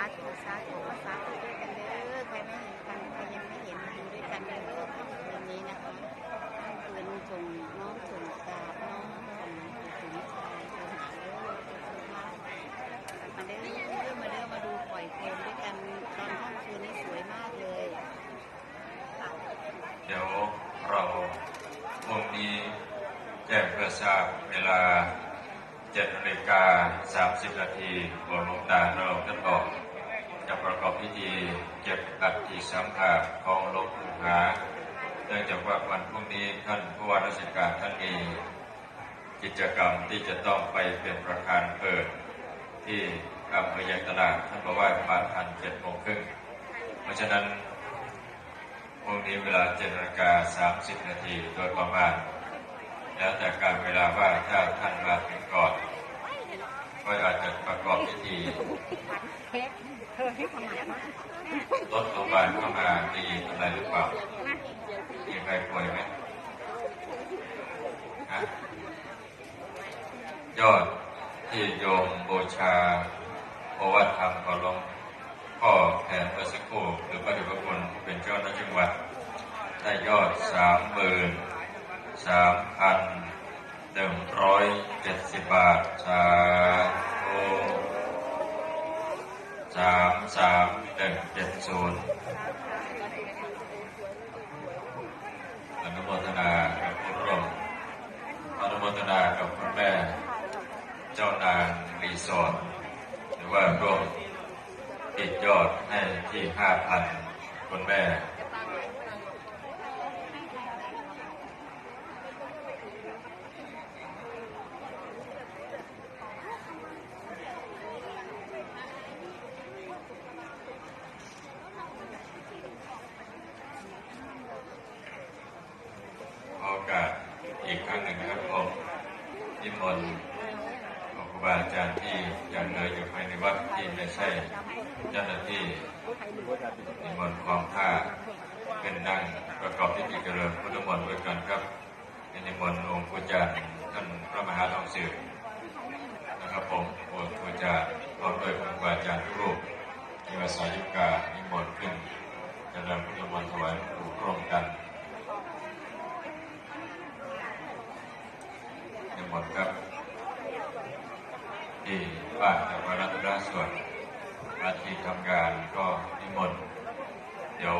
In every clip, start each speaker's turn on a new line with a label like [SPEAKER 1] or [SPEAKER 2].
[SPEAKER 1] าธุสาธุสาธุด้วยกันเด้อใครไม่เห็นกันใครยังไม่เห็นมาดูด้วยกันเด้อค่ำคืนนี้นะคะค่ำคืนส่งน้องส่งกราบน้องส่งถึงชายส่งหาเด้อมาเด้อมาเด้อมาดูปล่อยโคมด้วยกันตอนค่ำคืนนี้สวยมากเลย
[SPEAKER 2] เดี๋ยวเราพรุ่งนี้แจ้งเพื่อทราบเวลา7นาฬิกา30นาทีบนหลวงตาเราท่านบอก จะประกอบพิธีเก็บอัฐิสังขารของลวงปู่หาเนื่องจากว่าวันพรุ่งนี้ท่านผู้ว่าราชการท่านมีกิจกรรมที่จะต้องไปเป็นประธานเปิด ที่อำเภอยางตลาดท่านบอกว่าประมาณทันเจ็ดโมงครึ่งเพราะฉะนั้นพรุ่งนี้เวลา7นาฬิกา30นาทีโดยประมาณ แล้วแต่การเวลาว่าถ้าท่านมาถึงก่อน ก็อาจจะประกอบพิธี
[SPEAKER 1] เค้กเธอให้ความาก
[SPEAKER 2] รถโรงพยาบาลเข้ามาดีอะไรหรือเปล่ามีใครป่วยไหมฮะยอดที่โยมบูชาโอวัตธรรมขอลงพ่อแทนเมื่อสักครู่หรือพระเดชพระคุณผู้เป็นเจ้าหน้าจังหวัดได้ยอดสามหมื่นสามพันหนึ่งร้อยเจ็ดสิบบาทสา สามหนึ่งเจ็ดศูนย์อนุโมทนากับคุณร่วมอนุโมทนากับคุณแม่ เจ้านางรีสอร์ทหรือว่าร่วมติดยอดให้ที่ห้าพันคุณแม่ ขอโอกาสอีกค รั้งหนึ่งนะครับผมนิมนต์ครูบาอาจารย์ที่ยังเหลืออยู่ภายในวัดที่ไม่ใช่เจ้าหน้าที่นิมนต์ความท่าเป็นนั่งประกอบพิธีเจริญพุทธมนต์ด้วยกันครับนิมนต์องค์ปูจารท่านพระมหาทองสื่อนะครับผมองค์ปูจารพร้อมด้วยครูบาอาจารย์ทุกรูปมีวาสายุกานิมนต์ขึ้นเจริญพุทธมนต์ถวายหลวงปู่ร่วมกัน ทั้ง หมดครับที่บ้านจากวรัตนส่วนมาที่ทำงานก็นิมนต์เดี๋ยว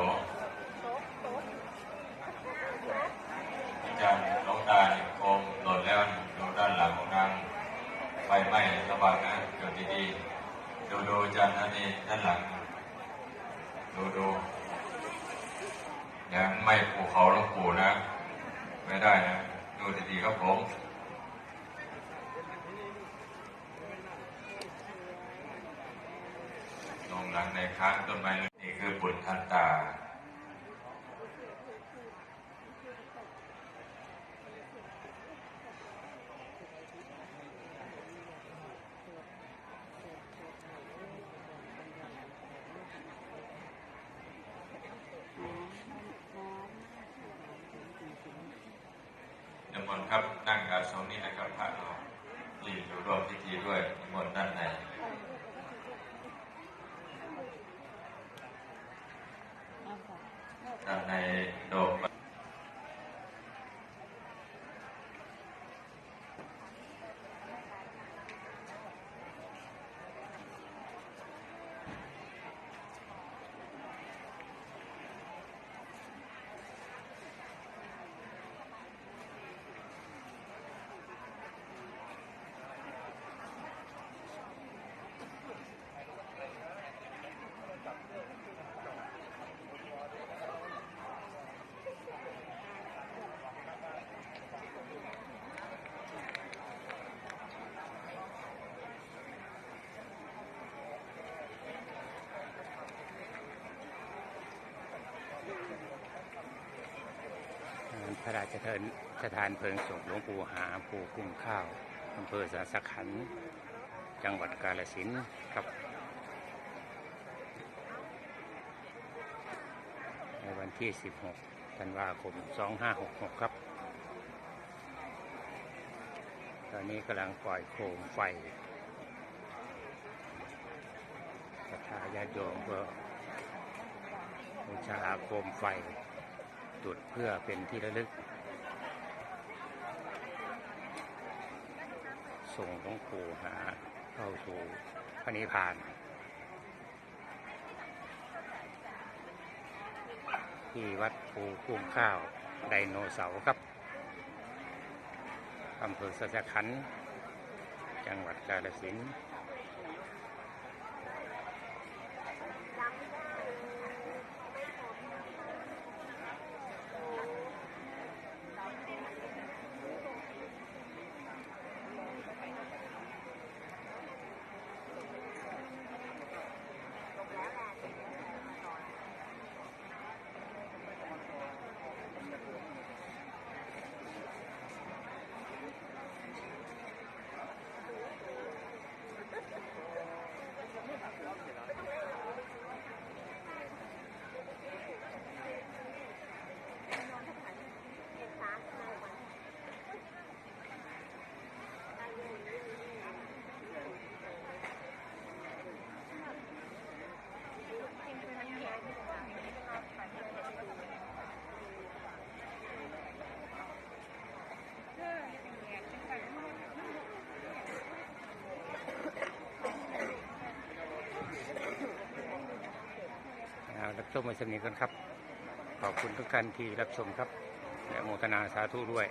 [SPEAKER 2] อาจารย์ลวงตายโคมหล่นแล้วดูด้านหลังของนางไฟไหม้ระวังนะเกิดดีๆดูดูอาจารย์ท่านนี้ด้านหลัง ดูดูอย่าไหม้ภูเขาลงปู่นะ ไม่ได้นะ ดูดีๆครับผม ลง หลังในค้างต้นไม้นี่คือบุญทันตา นิมนต์ครับนั่งอาสนนี้นะครับพระเราที่อยู่ร่วมพิธีด้วยนิมนต์ด้านใน ด้
[SPEAKER 3] พระราชทานสถานเพลิงศพหลวงปู่หาปู่กุ้งข้าวอำเภอสาสขัน จังหวัดกาฬสินธุ์ครับ ในวันที่ 16 ธันวาคม 2566 ครับ ตอนนี้กำลังปล่อยโคมไฟศรัทธาติโยมเพื่อบูชาโคมไฟ จุดเพื่อเป็นที่ระลึก ส่งหลวงปู่หาเข้าสู่พระนิพพาน ที่วัดภูคุ้มข้าวไดโนเสาร์ครับอำเภอสัจขัน จังหวัดกาฬสินธุ์ รับชมไว้สำนีกันครับ ขอบคุณทุกท่านที่รับชมครับและโมทนาสาธุด้วย